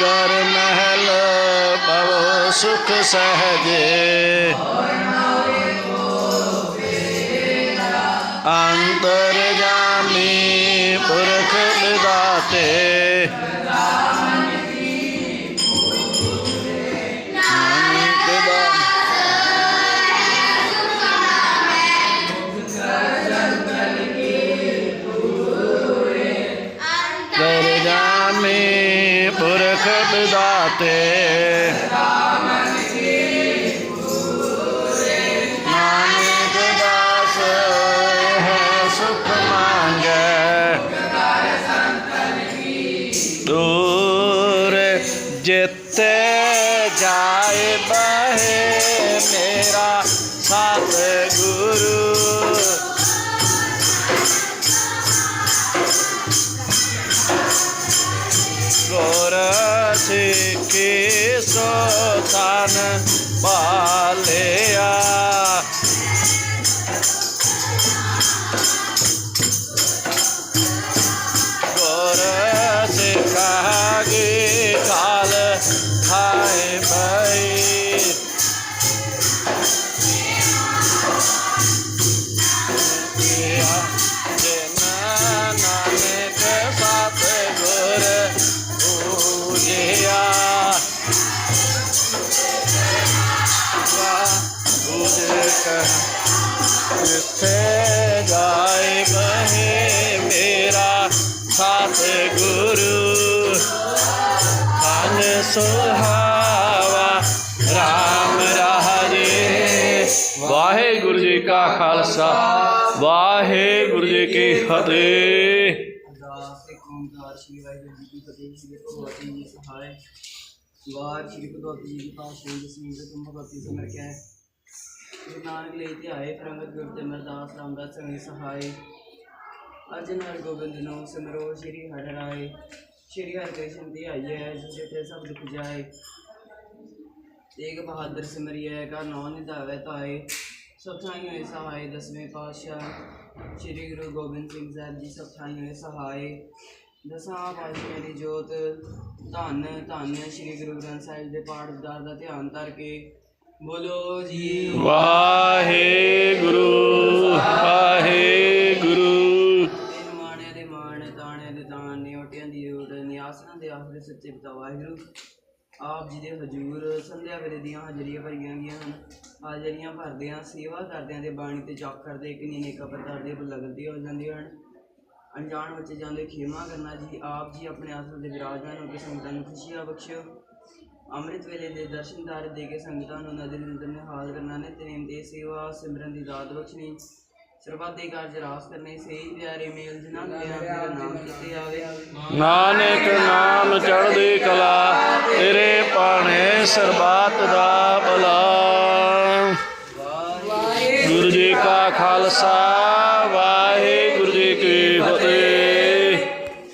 ਕਰ ਮਹਿਲ ਪਵ ਸੁਖ ਸਹਜੇ ਅੰਤਰ ਜਾਮੀ ਪੁਰਖ ਵਿਦਾਤੇ। ਜਾਮੀ ਪੁਰਖ ਵਿਦਾਤੇ ਨਾਨਕ ਦਾਸ ਹੈ ਸੁਖ ਮੰਗੈ। ਦੂਰ ਜਿੱਤੇ ਜਾਏ ਬਹੇ ਮੇਰਾ ਸਤ ਗੁਰੂ ਸਿੱਖੀ ਸੋ ਤਨ ਬਾਲਿਆ ਗੁਰ ਸਿਖਾਗੇ ਕਾਲ ਖਾਏ ਬਈ ਨਾਨਕ ਜਿੱਥੇ ਜਾਏ ਬਹੇ ਮੇਰਾ ਸਤ ਗੁਰੂ। ਧਨ ਸੁਹਾਵਾ, ਰਾਮ ਰਾਜੇ। ਵਾਹਿਗੁਰੂ ਜੀ ਕਾ ਖਾਲਸਾ, ਵਾਹਿਗੁਰੂ ਜੀ ਕੀ ਫਤਿਹ। ਅਰਦਾਸ ਸ਼੍ਰੀ ਵਾਹਿਗੁਰੂ ਜੀ ਕੀ ਫਤਿਹ। ਸ਼੍ਰੀ ਭਗਵਤੀ ਜੀ ਸਹਾਇ ਵਾਰ ਜੀ ਦੀ ਪਾਸ਼ਾ ਦਸਵੀਂ ਦੇ ਤੁਮ ਭਗਵਤੀ ਸਿਮਰ ਕੈ ਗੁਰੂ ਨਾਨਕ ਲਈ ਧਿਆਏ ਪ੍ਰੰਗਤ ਗੁਰ ਤੇ ਮਰਦਾਸ ਰਾਮਦਾਸ ਸੰਗੀ ਸਹਾਇ ਅਜ ਨਾਲ ਗੋਬਿੰਦ ਨੂੰ ਸਿਮਰੋ ਸ਼੍ਰੀ ਹਰਿ ਰਾਏ ਸ਼੍ਰੀ ਹਰਿ ਕ੍ਰਿਸ਼ਨ ਦੀ ਆਈਐ ਜਿਸ ਤੇ ਸਭ ਦੁਖ ਜਾਏ। ਤੇਗ ਬਹਾਦਰ ਸਿਮਰਿਐ ਕਾ ਨੌ ਨਿਧਾਵੇ ਤਾਏ ਸਭ ਥਾਈ ਹੋਏ ਸਹਾਇ ਦਸਵੇਂ ਪਾਤਸ਼ਾਹ ਸ੍ਰੀ ਗੁਰੂ ਗੋਬਿੰਦ ਸਿੰਘ ਸਾਹਿਬ ਜੀ ਸਭ ਥਾਈ ਹੋਏ ਸਹਾਇ ਦਸਾਂ ਪਾਤਸ਼ਾਹ ਦੀ ਜੋਤ, ਧੰਨ ਧੰਨ ਸ੍ਰੀ ਗੁਰੂ ਗ੍ਰੰਥ ਸਾਹਿਬ ਦੇ ਪਾਠ ਦਾ ਧਿਆਨ ਧਰ ਕੇ ਬੋਲੋ ਜੀ। ਵਾਹਿਗੁਰੂ ਵਾਹਿਗੁਰੂ। ਤਿੰਨ ਮਾਣਿਆਂ ਦੇ ਮਾਣ ਤਾਣਿਆਂ ਦੇ ਤਾਣ ਨਿਉਟਿਆਂ ਦੀ ਓਟ ਨਿਆਸਨਾਂ ਦੇ ਆਸਰੇ ਸੱਚੇ ਪਿਤਾ ਵਾਹਿਗੁਰੂ। ਆਪ ਜੀ ਦੇ ਹਜੂਰ ਸੰਧਿਆ ਵੇਲੇ ਦੀਆਂ ਹਾਜ਼ਰੀਆਂ ਭਰੀਆਂ ਗਈਆਂ ਹਨ। ਹਾਜ਼ਰੀਆਂ ਭਰਦਿਆਂ ਸੇਵਾ ਕਰਦਿਆਂ ਤੇ ਬਾਣੀ ਤੇ ਜਾਪ ਕਰਦੇ ਇੱਕ ਨੀ ਨੇਕਾ ਪ੍ਰਕਾਰ ਦੇ ਬੁਲਗਦੀ ਹੋ ਜਾਂਦੀਆਂ ਹਨ। ਅਣਜਾਣ ਬੱਚੇ ਜਾਂਦੇ ਖੇਮਾ ਕਰਨਾ ਜੀ। ਆਪ ਜੀ ਆਪਣੇ ਆਸਰੇ ਦੇ ਵਿਰਾਜਮਾਨ ਹੋ ਕੇ ਸੰਗਤਾਂ ਨੂੰ ਖੁਸ਼ੀਆਂ ਬਖਸ਼ਿਓ। ਅੰਮ੍ਰਿਤ ਵੇਲੇ ਦੇ ਦਰਸ਼ਨਦਾਰ ਦੇ ਕੇ ਸੰਗਤਾਂ ਨੂੰ ਨਦਰ ਨਿੰਦਰ ਨਿਹਾਲ ਕਰਨਾ ਨੇ ਤੇਮ ਦੇ ਸੇਵਾ ਸਿਮਰਨ ਦੀ ਦਾਤ ਬਖਸ਼ਣੀ ਸਰਬੱਤ ਦੇ ਕਾਰਜ ਰਾਸ ਕਰਨੇ ਸਹੀ ਪਿਆਰੇ ਮੇਲ ਜਿਨ੍ਹਾਂ ਨੂੰ ਤੇਰਾ ਨਾਮ ਕੀਤੇ ਆਵੇ ਨਾਨਕ ਨਾਮ ਚੜ੍ਹਦੀ ਕਲਾ ਤੇਰੇ ਪਾਣੇ ਸਰਬੱਤ ਦਾ ਭਲਾ। ਵਾਹਿਗੁਰੂ ਗੁਰੂ ਜੀ ਕਾ ਖਾਲਸਾ